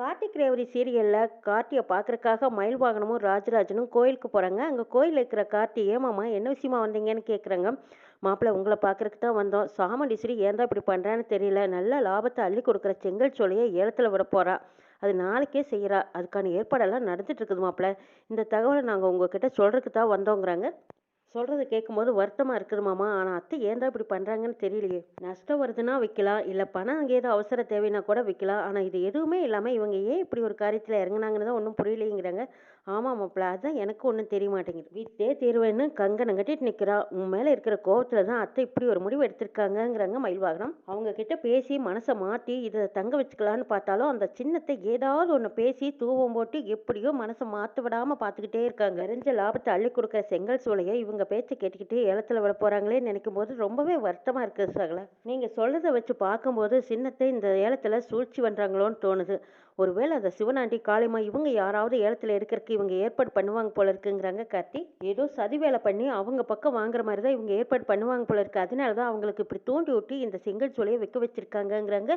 கார்த்திக் ரேவதி சீரியலில் கார்த்தியை பார்க்குறக்காக மயில் வாகனமும் ராஜராஜனும் கோயிலுக்கு போகிறாங்க அங்கே கோயிலில் இருக்கிற கார்த்தி ஏமாம்மா என்ன விஷயமா வந்தீங்கன்னு கேட்குறாங்க மாப்பிள்ளை உங்களை பார்க்குறக்கு தான் வந்தோம். சாமுண்டீஸ்வரி ஏன் தான் இப்படி பண்ணுறான்னு தெரியல. நல்ல லாபத்தை அள்ளி கொடுக்குற செங்கல் சோலையை ஏலத்தில் விட போகிறா அது நாளைக்கே செய்கிறா அதுக்கான ஏற்பாடெல்லாம் நடந்துட்டு இருக்குது மாப்பிள்ளை. இந்த தகவலை நாங்கள் உங்ககிட்ட சொல்கிறதுக்கு தான் வந்தோங்கிறாங்க. சொல்கிறத கேட்கும்போது வருத்தமாக இருக்குது மாமா. ஆனால் அத்தை ஏன் தான் இப்படி பண்ணுறாங்கன்னு தெரியலையே. நஷ்டம் வருதுன்னா விற்கலாம் இல்லை பணம் அங்கே ஏதோ அவசர தேவைன்னா கூட விற்கலாம் ஆனால் இது எதுவுமே இல்லாமல் இவங்க ஏன் இப்படி ஒரு காரியத்தில் இறங்குனாங்கன்னு தான் ஒன்றும் புரியலைங்கிறாங்க ஆமாம் மாப்பிள்ள அதுதான் எனக்கு ஒன்றும் தெரிய மாட்டேங்குது. வித்தே தீர்வேன்னு கங்கனை கட்டிட்டு நிற்கிறா உன் மேலே இருக்கிற கோவத்தில் தான் அத்தை இப்படி ஒரு முடிவு எடுத்திருக்காங்கங்கிறாங்க மயில் வாகனம். அவங்க கிட்ட பேசி மனசை மாற்றி இதை தங்க வச்சுக்கலான்னு பார்த்தாலும் அந்த சின்னத்தை ஏதாவது ஒன்று பேசி தூவம் போட்டு எப்படியோ மனசை மாற்ற விடாமல் பார்த்துக்கிட்டே இருக்காங்க. நிறைஞ்ச லாபத்தை அள்ளி கொடுக்குற செங்கல் சூளையை இவங்க பேச்சை கேட்டுக்கிட்டு ஏலத்தில் விட போகிறாங்களே நினைக்கும் போது ரொம்பவே வருத்தமாக இருக்குது சகல. நீங்கள் சொல்கிறத வச்சு பார்க்கும்போது சின்னத்தை இந்த ஏலத்தில் சூழ்ச்சி பண்ணுறாங்களோன்னு தோணுது. ஒருவேளை அதை சிவனாண்டி காளிமா இவங்க யாராவது ஏலத்தில் எடுக்கிறதுக்கு இவங்க ஏற்பாடு பண்ணுவாங்க போல இருக்குங்கிறாங்க கார்த்தி. ஏதோ சதி வேலை பண்ணி அவங்க பக்கம் வாங்குற மாதிரி தான் இவங்க ஏற்பாடு பண்ணுவாங்க போல இருக்கு. அதனால தான் அவங்களுக்கு இப்படி தூண்டி விட்டு இந்த செங்கல் சோலையை வைக்க வச்சிருக்காங்கங்கிறாங்க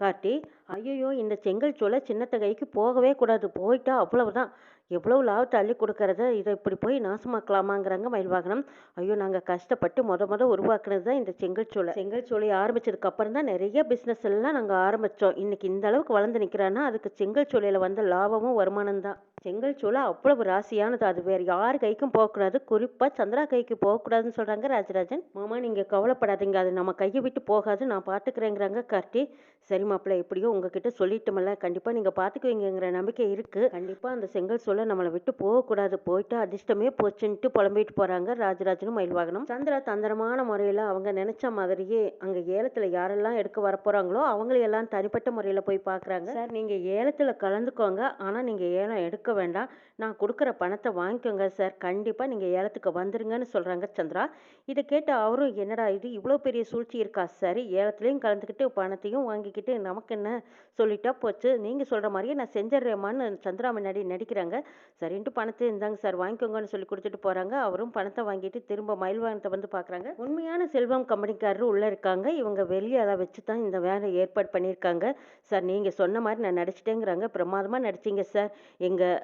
கார்த்தி ஐயோ இந்த செங்கல் சோலை சின்னத்த கைக்கு போகவே கூடாது போயிட்டா அவ்வளவுதான். எவ்வளவு லாபத்தை அள்ளி கொடுக்கறத இதை இப்படி போய் நாசமாக்கலாமாங்கிறாங்க மயில்வாகனம் ஐயோ நாங்கள் கஷ்டப்பட்டு முத முத உருவாக்குனது தான் இந்த செங்கல் சோலை செங்கல் சோலை ஆரம்பிச்சதுக்கு அப்புறம் தான் நிறைய பிஸ்னஸ் எல்லாம் நாங்கள் ஆரம்பித்தோம் இன்னைக்கு இந்த அளவுக்கு வளர்ந்து நிற்கிறான்னா அதுக்கு செங்கல் சோலையில் வந்த லாபமும் வருமானம் தான். செங்கல் சூளை அவ்வளவு ராசியானது. அது வேறு யார் கைக்கும் போகக்கூடாது குறிப்பாக சந்திரா கைக்கு போகக்கூடாதுன்னு சொல்கிறாங்க ராஜராஜன். மாமா நீங்கள் கவலைப்படாதீங்க. அது நம்ம கையை விட்டு போகாது. நான் பார்த்துக்கிறேங்கிறாங்க கார்த்தி. சரி மாப்பிள்ள எப்படியோ உங்ககிட்ட சொல்லிட்டோம்ல. கண்டிப்பாக நீங்கள் பார்த்துக்குவீங்கங்கிற நம்பிக்கை இருக்குது கண்டிப்பாக அந்த செங்கல் சூளை நம்மளை விட்டு போகக்கூடாது போயிட்டு அதிர்ஷ்டமே போச்சுன்ட்டு புலம்பிட்டு போகிறாங்க ராஜராஜனும் மயில் வாகனம். சந்திரா தந்திரமான முறையில் அவங்க நினச்ச மாதிரியே அங்கே ஏலத்தில் யாரெல்லாம் எடுக்க வரப்போகிறாங்களோ அவங்களையெல்லாம் தனிப்பட்ட முறையில் போய் பார்க்குறாங்க சார் நீங்கள் ஏலத்தில் கலந்துக்கோங்க. ஆனால் நீங்கள் ஏலம் எடுக்க வேண்டாம். நான் கொடுக்குற பணத்தை வாங்கிக்கோங்க சார். கண்டிப்பாக நீங்கள் ஏலத்துக்கு வந்துருங்கன்னு சொல்கிறாங்க சந்திரா. இதை கேட்டு அவரும் என்னடா இது? இவ்வளோ பெரிய சூழ்ச்சி இருக்கா? சரி ஏலத்துலேயும் கலந்துக்கிட்டு பணத்தையும் வாங்கிக்கிட்டு நமக்கு என்ன சொல்லிட்டா போச்சு. நீங்கள் சொல்கிற மாதிரியே நான் செஞ்சிடுறேம்மான்னு சந்திரா முன்னாடி நடிக்கிறாங்க. சரின்ட்டு பணத்தை இருந்தாங்க சார். வாங்கிக்கோங்கன்னு சொல்லி கொடுத்துட்டு போகிறாங்க அவரும் பணத்தை வாங்கிட்டு திரும்ப மயில் வாகனத்தை வந்து பார்க்குறாங்க உண்மையான செல்வம் கம்பெனிக்காரரும் உள்ளே இருக்காங்க. இவங்க வெளியே அதை வச்சு தான் இந்த வேலை ஏற்பாடு பண்ணியிருக்காங்க. சார் நீங்கள் சொன்ன மாதிரி நான் நடிச்சிட்டேங்கிறாங்க. பிரமாதமாக நடிச்சிங்க சார். எங்கள்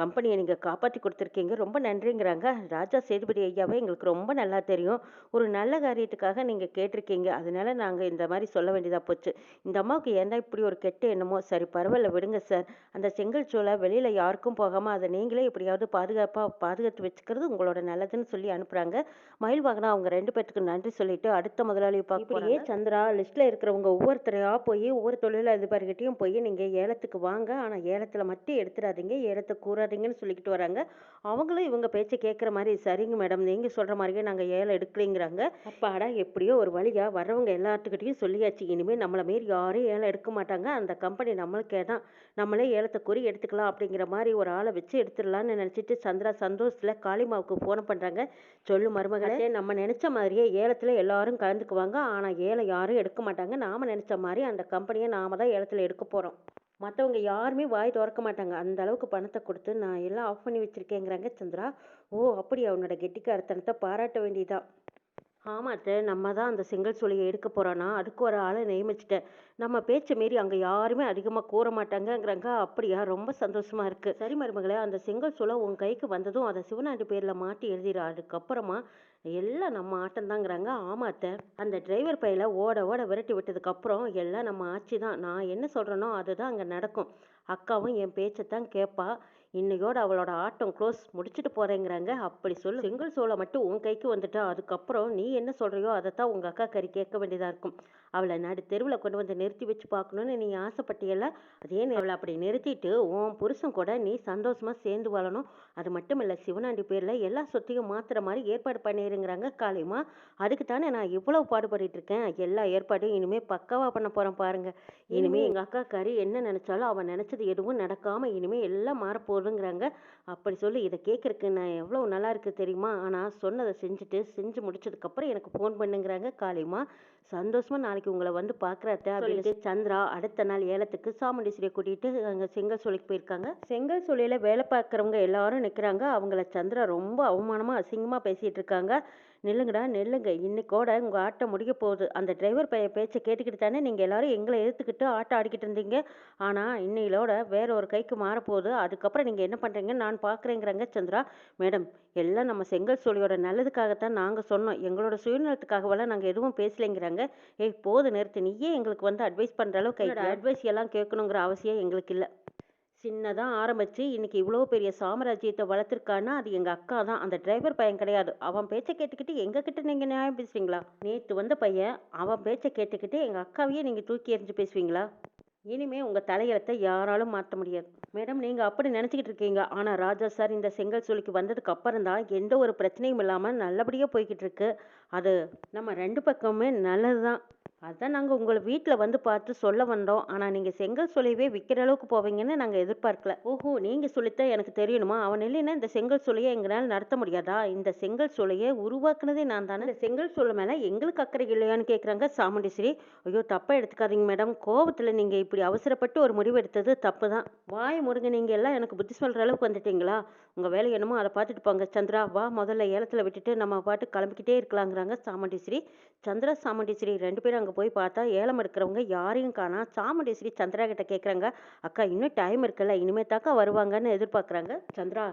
கம்பெனியை நீங்கள் காப்பாற்றி கொடுத்துருக்கீங்க. ரொம்ப நன்றிங்கிறாங்க. ராஜா சேதுபதி ஐயாவை எங்களுக்கு ரொம்ப நல்லா தெரியும். ஒரு நல்ல காரியத்துக்காக நீங்கள் கேட்டிருக்கீங்க. அதனால நாங்கள் இந்த மாதிரி சொல்ல வேண்டியதாக போச்சு. இந்த அம்மாவுக்கு ஏன்டா இப்படி ஒரு கெட்ட எண்ணமோ? சரி பரவாயில்ல விடுங்க சார் அந்த செங்கல் சோலை வெளியில் யாருக்கும் போகாமல் அதை நீங்களே எப்படியாவது பாதுகாப்பாக பாதுகாத்து வச்சுக்கிறது உங்களோட நல்லதுன்னு சொல்லி அனுப்புகிறாங்க மயில் வாங்கினா அவங்க ரெண்டு பேர்த்துக்கு நன்றி சொல்லிட்டு அடுத்த முதலாளியை பார்க்கலையே சந்திரா லிஸ்ட்டில் இருக்கிறவங்க ஒவ்வொருத்தரையாக போய் ஒவ்வொரு தொழிலதிபர்கிட்டையும் போய் நீங்கள் ஏலத்துக்கு வாங்க. ஆனால் ஏலத்தில் மட்டும் எடுத்துடாதீங்க. ஏலத்தை கூறாதீங்கன்னு சொல்லிக்கிட்டு வராங்க. அவங்களும் இவங்க பேச்சை கேட்குற மாதிரி சரிங்க மேடம் நீங்கள் சொல்கிற மாதிரியே நாங்கள் ஏலம் எடுக்கலைங்கிறாங்க. அப்பாடா எப்படியோ ஒரு வழியாக வர்றவங்க எல்லாத்துக்கிட்டையும் சொல்லியாச்சு. இனிமேல் நம்மளை மாரி யாரும் ஏலம் எடுக்க மாட்டாங்க. அந்த கம்பெனி நம்மளுக்கே தான். நம்மளே ஏலத்தை குறி எடுத்துக்கலாம் அப்படிங்கிற மாதிரி ஒரு ஆளை வச்சு எடுத்துடலான்னு நினச்சிட்டு சந்திரா சந்தோஷத்தில் காளிமாவுக்கு ஃபோன் பண்ணுறாங்க சொல்லு மருமகளே நம்ம நினச்ச மாதிரியே ஏலத்தில் எல்லாரும் கலந்துக்குவாங்க. ஆனால் ஏலம் யாரும் எடுக்க மாட்டாங்க. நாம் நினச்ச மாதிரி அந்த கம்பெனியை நாம தான் ஏலத்தில் எடுக்க போகிறோம் மற்றவங்க யாருமே வாய் திறக்க மாட்டாங்க. அந்த அளவுக்கு பணத்தை கொடுத்து நான் எல்லாம் ஆஃப் பண்ணி வச்சுருக்கேங்கிறாங்க சந்திரா. ஓ அப்படி அவனோட கெட்டிக்காரத்தனத்தை பாராட்ட வேண்டியதான் ஆமாத்த நம்ம தான் அந்த செங்கல் சூளையை எடுக்க போகிறோன்னா அதுக்கு ஒரு ஆளை நியமிச்சிட்டேன். நம்ம பேச்சை மீறி அங்கே யாருமே அதிகமாக கூற மாட்டாங்கங்கிறாங்க. அப்படியா? ரொம்ப சந்தோஷமா இருக்குது சரி மருமகளே அந்த செங்கல் சூளை உன் கைக்கு வந்ததும் அதை சிவனாண்டு பேரில் மாட்டி எழுதிடு அதுக்கப்புறமா எல்லாம் நம்ம ஆட்டம்தாங்கிறாங்க. ஆமாத்த அந்த டிரைவர் பையில ஓட ஓட விரட்டி விட்டதுக்கப்புறம் எல்லாம் நம்ம ஆட்சி தான் நான் என்ன சொல்கிறேனோ அதுதான் அங்கே நடக்கும். அக்காவும் என் பேச்சை தான் கேட்பா இன்னையோட அவளோட ஆட்டம் க்ளோஸ் முடிச்சுட்டு போறேங்கிறாங்க. அப்படி சொல்லு செங்கல் சோளை மட்டும் உன் கைக்கு வந்துட்டா அதுக்கப்புறம் நீ என்ன சொல்றியோ அதைத்தான் உங்க அக்கா கறி கேட்க வேண்டியதா இருக்கும். அவளை நடு தெருவில் கொண்டு வந்து நிறுத்தி வச்சு பார்க்கணுன்னு நீ ஆசைப்பட்டியல்ல? அதே நீ அவளை அப்படி நிறுத்திட்டு உன் புருஷன் கூட நீ சந்தோஷமா சேர்ந்து வாழணும். அது மட்டும் இல்லை சிவனாண்டி பேரில் எல்லா சொத்தையும் மாத்துற மாதிரி ஏற்பாடு பண்ணிருங்கிறாங்க காளிமா அதுக்கு தானே நான் இவ்வளவு பாடுபட்டுட்டு இருக்கேன். எல்லா ஏற்பாடும் இனிமே பக்காவா பண்ண போறேன் பாருங்க. இனிமே எங்க அக்கா கறி என்ன நினைச்சாலும் அவன் நினைச்சது எதுவும் நடக்காம இனிமே எல்லாம் மாறப்போகுதுங்கிறாங்க அப்படி சொல்லி இதை கேட்கறக்கு நான் எவ்வளவு நல்லா இருக்கு தெரியுமா? ஆனா சொன்னதை செஞ்சுட்டு செஞ்சு முடிச்சதுக்கு அப்புறம் எனக்கு ஃபோன் பண்ணுங்கிறாங்க காளிமா. சந்தோஷமா நாளைக்கு உங்களை வந்து பார்க்குறாத்த அப்படின்ட்டு சந்திரா அடுத்த நாள் ஏலத்துக்கு சாமுண்டீஸ்வரியை கூட்டிட்டு அங்கே செங்கல் சோலைக்கு போயிருக்காங்க. செங்கல் சோலையில வேலை பார்க்குறவங்க எல்லாரும் நிற்கிறாங்க அவங்கள சந்திரா ரொம்ப அவமானமா அசிங்கமா பேசிட்டு இருக்காங்க. நில்லுங்கடா நில்லுங்க. இன்னைக்கோட உங்கள் ஆட்டம் முடிய போகுது. அந்த டிரைவர் பைய பேச்சை கேட்டுக்கிட்டு தானே நீங்கள் எல்லாரும் எங்களை எதிர்த்துக்கிட்டு ஆட்டம் ஆடிக்கிட்டு இருந்தீங்க? ஆனால் இன்னையிலோட வேற ஒரு கைக்கு மாறப்போகுது. அதுக்கப்புறம் நீங்கள் என்ன பண்ணுறீங்க நான் பார்க்குறேங்கிறாங்க சந்திரா. மேடம் எல்லாம் நம்ம செங்கல் சோழியோட நல்லதுக்காகத்தான் நாங்கள் சொன்னோம். எங்களோட சுயநலத்துக்காகவெல்லாம் நாங்கள் எதுவும் பேசலைங்கிறாங்க. ஏய் போது நிறுத்து. நீயே எங்களுக்கு வந்து அட்வைஸ் பண்ணுற அளவுக்கு அட்வைஸ் எல்லாம் கேட்கணுங்கிற அவசியம் எங்களுக்கு இல்லை சின்னதாக ஆரம்பித்து இன்னைக்கு இவ்வளோ பெரிய சாம்ராஜ்யத்தை வளர்த்துருக்கான்னா அது எங்கள் அக்கா தான். அந்த டிரைவர் பையன் கிடையாது. அவன் பேச்சை கேட்டுக்கிட்டு எங்ககிட்ட நீங்கள் நியாயம் பேசுவீங்களா? நேற்று வந்த பையன் அவன் பேச்சை கேட்டுக்கிட்டு எங்கள் அக்காவையே நீங்கள் தூக்கி எறிஞ்சு பேசுவீங்களா? இனிமே உங்கள் தலையெழுத்தை யாராலும் மாற்ற முடியாது. மேடம் நீங்கள் அப்படி நினச்சிக்கிட்டு இருக்கீங்க. ஆனால் ராஜா சார் இந்த செங்கல் சூழிக்கு வந்ததுக்கு அப்புறம் தான் எந்த ஒரு பிரச்சனையும் இல்லாமல் நல்லபடியாக போய்கிட்டு இருக்கு. அது நம்ம ரெண்டு பக்கமுமே நல்லது தான் அதான் நாங்கள் உங்களை வீட்டில் வந்து பார்த்து சொல்ல வந்தோம். ஆனால் நீங்கள் செங்கல் சூளையவே விற்கிற அளவுக்கு போவீங்கன்னு நாங்கள் எதிர்பார்க்கல. ஓஹோ நீங்கள் சொல்லித்தான் எனக்கு தெரியணுமா? அவன் இல்லைன்னா இந்த செங்கல் சூளையை எங்களால் நடத்த முடியாதா? இந்த செங்கல் சூளையை உருவாக்குனதே நான் தானே. இந்த செங்கல் சூளை மேலே எங்களுக்கு அக்கறை இல்லையான்னு கேட்குறாங்க சாமுண்டீஸ்வரி. ஐயோ தப்பாக எடுத்துக்காதீங்க மேடம். கோவத்தில் நீங்கள் இப்படி அவசரப்பட்டு ஒரு முடிவு எடுத்தது தப்பு தான் வாய் முருங்க நீங்கள் எல்லாம் எனக்கு புத்தி சொல்கிற அளவுக்கு வந்துட்டீங்களா? உங்கள் வேலை என்னமோ அதை பார்த்துட்டு போங்க சந்திரா வா முதல்ல ஏலத்தில் விட்டுட்டு நம்ம பாட்டு கிளம்பிக்கிட்டே இருக்கலாங்கிறாங்க சாமுண்டீஸ்வரி. சந்திரா சாமுண்டீஸ்வரி ரெண்டு பேரும் அங்கே போய் பார்த்தா ஏலம் எடுக்கிறவங்க யாரையும் காணா. சாமுண்டீஸ்வரி சந்திரா கிட்ட கேட்குறாங்க அக்கா இன்னும் டைம் இருக்குல்ல இனிமே தாக்கா வருவாங்கன்னு எதிர்பார்க்குறாங்க சந்திரா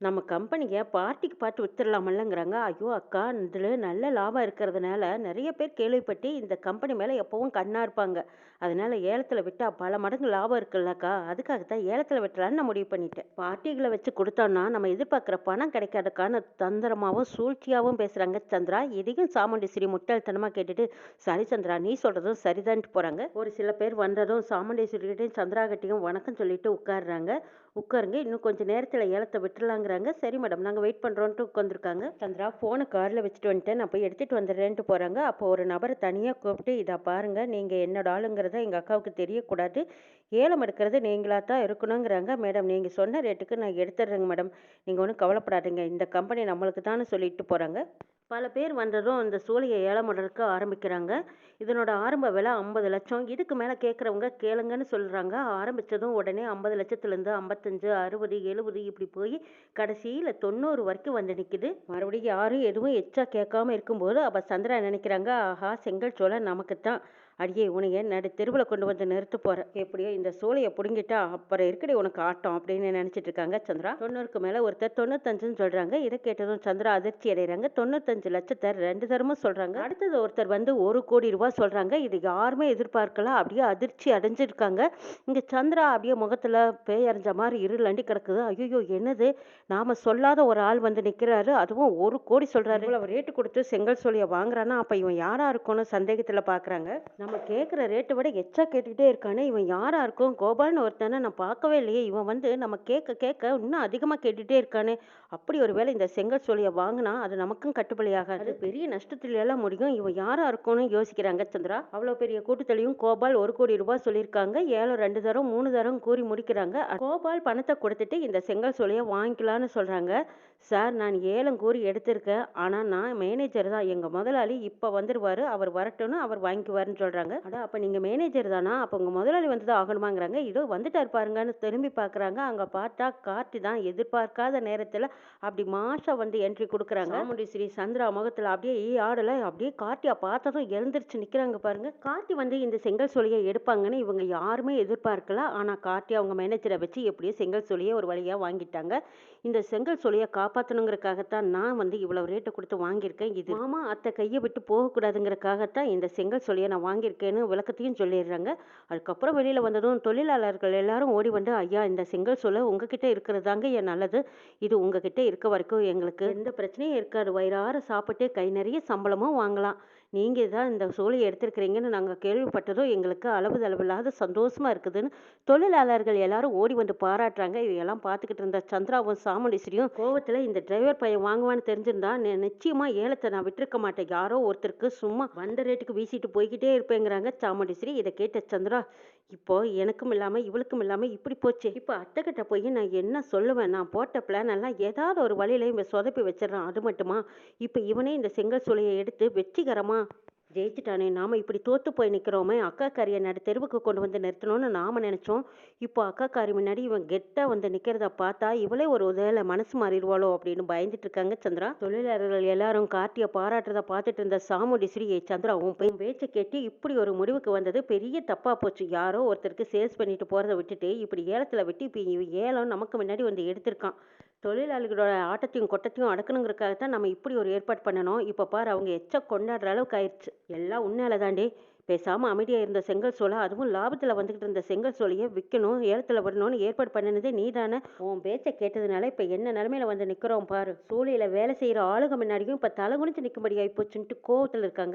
நம்ம கம்பெனியை பார்ட்டிக்கு பார்த்து வித்துடலாமல்லங்கிறாங்க. ஐயோ அக்கா இதில் நல்ல லாபம் இருக்கிறதுனால நிறைய பேர் கேள்விப்பட்டு இந்த கம்பெனி மேலே எப்போவும் கண்ணாக இருப்பாங்க. அதனால ஏலத்தில் விட்டால் பல மடங்கு லாபம் இருக்குல்லக்கா. அதுக்காகத்தான் ஏலத்தில் விட்டுலான்னு நான் முடிவு பண்ணிட்டேன். பார்ட்டிகளை வச்சு கொடுத்தோன்னா நம்ம எதிர்பார்க்குற பணம் கிடைக்காதுக்கான தந்திரமாகவும் சூழ்ச்சியாகவும் பேசுகிறாங்க சந்திரா. இதையும் சாமுண்டீஸ்வரி முட்டாள்தனமாக கேட்டுட்டு சரி சந்திரா நீ சொல்கிறதும் சரிதான்ட்டு போகிறாங்க ஒரு சில பேர் வந்ததும் சாமுண்டீஸ்வரிகிட்டையும் சந்திரா கிட்டையும் வணக்கம் சொல்லிட்டு உட்காடுறாங்க உட்காருங்க இன்னும் கொஞ்சம் நேரத்தில் ஏலத்தை விட்டுலாங்கிறாங்க சரி மேடம் நாங்கள் வெயிட் பண்ணுறோன்ட்டு உட்காந்துருக்காங்க சந்திரா ஃபோனை காரில் வச்சுட்டு வந்துட்டேன். நான் போய் எடுத்துகிட்டு வந்துடுறேன்ட்டு போகிறாங்க அப்போ ஒரு நபரை தனியாக கூப்பிட்டு இதை பாருங்கள் நீங்கள் என்னோட ஆளுங்கிறத எங்கள் அக்காவுக்கு தெரியக்கூடாது. ஏலம் எடுக்கிறது நீங்களாக தான் இருக்கணுங்கிறாங்க. மேடம் நீங்கள் சொன்ன ரேட்டுக்கு நான் எடுத்துடுறேங்க மேடம். நீங்கள் ஒன்றும் கவலைப்படாதீங்க. இந்த கம்பெனி நம்மளுக்கு தானே சொல்லிட்டு போகிறாங்க பல பேர் வந்ததும் இந்த சூளையை ஏலம் பண்ணுறதுக்கு ஆரம்பிக்கிறாங்க. இதனோட ஆரம்ப விலை ஐம்பது லட்சம். இதுக்கு மேலே கேட்குறவங்க கேளுங்கன்னு சொல்கிறாங்க ஆரம்பித்ததும் உடனே ஐம்பது லட்சத்துலேருந்து ஐம்பத்தஞ்சு அறுபது எழுபது இப்படி போய் கடைசியில் தொண்ணூறு வரைக்கும் வந்து நிற்கிது மறுபடியும் யாரும் எதுவும் எச்சா கேட்காம இருக்கும்போது அப்போ சந்திரா நினைக்கிறாங்க? ஆஹா செங்கல் சோலை நமக்கு தான். அடியே உனைய நடு தெருவில் கொண்டு வந்து நிறுத்த போகிறேன் எப்படியோ இந்த சோலையை பிடுங்கிட்டா அப்புறம் இருக்கடி உனக்கு ஆட்டம் அப்படின்னு நினச்சிட்டு இருக்காங்க சந்திரா. தொண்ணூறுக்கு மேலே ஒருத்தர் தொண்ணூத்தஞ்சுன்னு சொல்கிறாங்க இதை கேட்டதும் சந்திரா அதிர்ச்சி அடைகிறாங்க தொண்ணூத்தஞ்சு லட்சத்தை ரெண்டு தரமும் சொல்கிறாங்க அடுத்தது ஒருத்தர் வந்து ஒரு கோடி ரூபா சொல்கிறாங்க இது யாருமே எதிர்பார்க்கல. அப்படியே அதிர்ச்சி அடைஞ்சிருக்காங்க. இங்கே சந்திரா அப்படியே முகத்தில் பேய் மாதிரி இருள் அண்டி கிடக்குது. ஐயோ என்னது? நாம் சொல்லாத ஒரு ஆள் வந்து நிற்கிறாரு அதுவும் ஒரு கோடி சொல்கிறாரு அவர் ரேட்டு கொடுத்து செங்கல் சோழியை வாங்குறான்னா அப்போ இவன் யாராக இருக்கும்னு சந்தேகத்தில் பார்க்குறாங்க நம்ம கேட்குற ரேட்டை விட எச்சா கேட்டுக்கிட்டே இருக்கானே இவன் யாராக இருக்கும்? கோபால்னு ஒருத்தனை நான் பார்க்கவே இல்லையே. இவன் வந்து நம்ம கேட்க கேட்க இன்னும் அதிகமாக கேட்டுகிட்டே இருக்கானே. அப்படி ஒரு வேளை இந்த செங்கல் சோழியை வாங்கினா அது நமக்கும் கட்டுப்படியாகாது அது பெரிய நஷ்டத்துல எல்லாம் முடியும். இவன் யாராக இருக்கும்னு யோசிக்கிறாங்க சந்திரா. அவ்வளோ பெரிய கூட்டத்திலையும் கோபால் ஒரு கோடி ரூபாய் சொல்லியிருக்காங்க. ஏழு ரெண்டு தரம் மூணு தரம் கூறி முடிக்கிறாங்க. கோபால் பணத்தை கொடுத்துட்டு இந்த செங்கல் சோழியை வாங்கிக்கலான்னு சொல்கிறாங்க சார் நான் ஏலம் கூறி எடுத்திருக்கேன். ஆனால் நான் மேனேஜர் தான். எங்கள் முதலாளி இப்போ வந்துடுவார் அவர் வரட்டும்னு அவர் வாங்கிக்குவாருன்னு சொல்கிறாங்க அடா அப்போ நீங்கள் மேனேஜர் தானா? அப்போ உங்கள் முதலாளி வந்து தான் ஆகணுமாங்கிறாங்க. இதோ வந்துட்டார் பாருங்கன்னு திரும்பி பார்க்குறாங்க அங்கே பார்த்தா கார்த்தி தான் எதிர்பார்க்காத நேரத்தில் அப்படி மாஷா வந்து என்ட்ரி கொடுக்குறாங்க. சாமுண்டி ஸ்ரீ சந்திரா முகத்தில் அப்படியே ஈ ஆடலை. அப்படியே கார்த்தியா பார்த்ததும் எழுந்திருச்சு நிற்கிறாங்க பாருங்க. கார்த்தி வந்து இந்த செங்கல் சோழியை எடுப்பாங்கன்னு இவங்க யாருமே எதிர்பார்க்கல. ஆனால் கார்த்தி அவங்க மேனேஜரை வச்சு எப்படியோ செங்கல் சோழியை ஒரு வழியாக வாங்கிட்டாங்க. இந்த செங்கல் சோழியை காப்பாற்றணுங்கிறக்காகத்தான் நான் வந்து இவ்வளோ ரேட்டை கொடுத்து வாங்கியிருக்கேன். இது மாமா அத்தை கையை விட்டு போகக்கூடாதுங்கிறக்காகத்தான் இந்த செங்கல் சொல்லியை நான் வாங்கியிருக்கேன்னு விளக்கத்தையும் சொல்லிடுறாங்க. அதுக்கப்புறம் வெளியில் வந்ததும் தொழிலாளர்கள் எல்லாரும் ஓடி வந்து ஐயா இந்த செங்கல் சொல்ல உங்ககிட்ட இருக்கிறதாங்க என் நல்லது. இது உங்ககிட்ட இருக்க வரைக்கும் எங்களுக்கு எந்த பிரச்சனையும் இருக்காது. வயிறார சாப்பிட்டு கை நிறைய சம்பளமும் வாங்கலாம். நீங்கள் தான் இந்த சோழியை எடுத்திருக்கிறீங்கன்னு நாங்கள் கேள்விப்பட்டதும் எங்களுக்கு அளவு தளவில்லாத சந்தோஷமாக இருக்குதுன்னு தொழிலாளர்கள் எல்லாரும் ஓடி வந்து பாராட்டுறாங்க. இவையெல்லாம் பார்த்துக்கிட்டு இருந்த சந்திராவும் சாமுண்டீஸ்வரியும் கோவத்தில் இந்த டிரைவர் பையன் வாங்குவான்னு தெரிஞ்சிருந்தா நிச்சயமாக ஏலத்தை நான் விட்டுருக்க மாட்டேன். யாரோ ஒருத்தருக்கு சும்மா வந்த ரேட்டுக்கு வீசிட்டு போய்கிட்டே இருப்பேங்கிறாங்க சாமுண்டீஸ்வரி. இதை கேட்ட சந்திரா இப்போ எனக்கும் இல்லாமல் இவளுக்கும் இல்லாமல் இப்படி போச்சு. இப்போ அத்தைக்கிட்ட போய் நான் என்ன சொல்லுவேன்? நான் போட்ட பிளான் எல்லாம் ஏதாவது ஒரு வழியில இவன் சொதப்பி வச்சிடறான். அது மட்டுமா? இப்போ இவனே இந்த செங்கல் சூளையை எடுத்து வெற்றிகரமாக வெற்றிகரமா ஜெயிச்சிட்டானே நாம இப்படி தோத்து போய் நிற்கிறோமே அக்கா காரியை நடு தெருவுக்கு கொண்டு வந்து நிறுத்தணும்னு நாம நினைச்சோம். இப்போ அக்கா காரி முன்னாடி இவன் கெட்டா வந்து நிக்கிறத பார்த்தா இவளே ஒரு உதயல மனசு மாறிடுவாளோ அப்படின்னு பயந்துட்டு இருக்காங்க சந்திரா. தொழிலாளர்கள் எல்லாரும் கார்த்தியை பாராட்டுறத பார்த்துட்டு இருந்த சாமுண்டி ஸ்ரீ சந்திரா உன் பெண் பேச்சை கேட்டு இப்படி ஒரு முடிவுக்கு வந்தது பெரிய தப்பா போச்சு. யாரோ ஒருத்தருக்கு சேல்ஸ் பண்ணிட்டு போறதை விட்டுட்டு இப்படி ஏலத்துல விட்டு இப்போ இவன் ஏலம் நமக்கு முன்னாடி வந்து எடுத்திருக்கான். தொழிலாளிகளோட ஆட்டத்தையும் கொட்டத்தையும் அடக்கணுங்கிறதுக்காக தான் நம்ம இப்படி ஒரு ஏற்பாடு பண்ணணும். இப்போ பாரு அவங்க எச்ச கொண்டாடுற அளவுக்கு ஆயிடுச்சு எல்லாம் உண்மையில தாண்டி பேசாமல் அமைதியாக இருந்த செங்கல் சோலை அதுவும் லாபத்தில் வந்துக்கிட்டு இருந்த செங்கல் சோலையை விற்கணும் ஏலத்தில் வரணும்னு ஏற்பாடு பண்ணினதே நீ தானே உன் பேச்சை கேட்டதுனால இப்போ என்ன நிலமையில வந்து நிற்கிறோம் பாரு. சூழலில் வேலை செய்கிற ஆளுங்க முன்னாடியும் இப்போ தலை குனிஞ்சு நிக்கும்படி ஆயிப்போச்சுன்ட்டு கோவத்தில் இருக்காங்க.